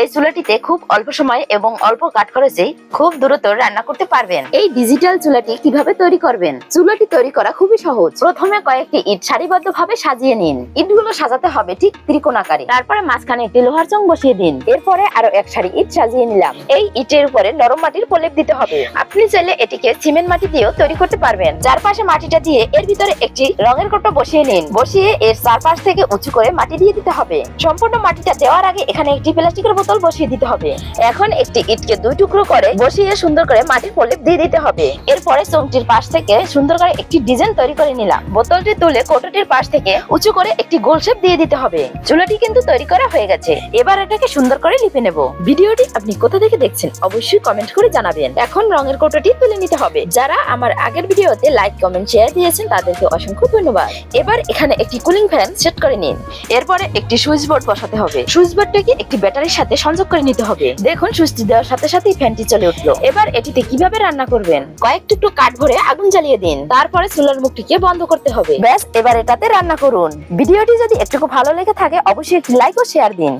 এই চুলাটিতে খুব অল্প সময় এবং অল্প কাঠ খরচেই খুব দ্রুত রান্না করতে পারবেন। এই ডিজিটাল চুলাটি কীভাবে তৈরি করবেন? চুলাটি তৈরি করা খুবই সহজ। প্রথমে কয়েকটি ইট সারিবদ্ধ ভাবে সাজিয়ে নিন। ইটগুলো সাজাতে হবে ঠিক ত্রিকোণাকারে তারপরে মাঝখানে একটি লোহার চং বসিয়ে দিন। এরপরে আরও এক সারি ইট সাজিয়ে নিলাম। এই ইটের উপরে নরম মাটির প্রলেপ দিতে হবে। আপনি চাইলে এটিকে সিমেন্ট মাটি দিয়েও তৈরি করতে পারবেন। যার পাশে মাটিটা দিয়ে এর ভিতরে একটি রঙের কৌটো বসিয়ে নিন। বসিয়ে এর চারপাশ থেকে উঁচু করে মাটি দিয়ে দিতে হবে। সম্পূর্ণ মাটিটা দেওয়ার আগে এখানে একটি প্লাস্টিকের বসিয়ে দিতে হবে। এখন একটি ইটকে দুই টুকরো করে বসিয়ে সুন্দর করে মাটির প্রলেপ দিয়ে দিতে হবে। এরপরে চমটির পাশ থেকে সুন্দর করে একটি ডিজাইন তৈরি করে নিলাম। বোতলটি তুলে কৌটোটির পাশ থেকে উঁচু করে একটি গোল শেপ দিয়ে দিতে হবে। চুলাটি কিন্তু তৈরি করা হয়ে গেছে। এবার এটাকে সুন্দর করে লিপে নেব। ভিডিওটি আপনি কোথা থেকে দেখছেন অবশ্যই কমেন্ট করে জানাবেন। এখন রঙের কৌটোটি তুলে নিতে হবে। যারা আমার আগের ভিডিওতে লাইক, কমেন্ট, শেয়ার দিয়েছেন, তাদেরকে অসংখ্য ধন্যবাদ। এবার এখানে একটি কুলিং ফ্যান সেট করে নিন। এরপরে একটি সুইচ বোর্ড বসাতে হবে। সুইচ বোর্ডটাকে একটি ব্যাটারির সাথে সংযোগ করে নিতে হবে। দেখুন সুইচটি দেওয়ার সাথে সাথেই ফ্যানটি চলে উঠল। এবার এটিতে কীভাবে রান্না করবেন? কয়েক টুকরো কাঠ ভরে আগুন জ্বালিয়ে দিন। তারপরে চুলার মুখটিকে বন্ধ করতে হবে। ব্যাস, এবার এটাতে রান্না করুন। ভিডিওটি যদি একটু ভালো লেগে থাকে, অবশ্যই একটি লাইক ও শেয়ার দিন।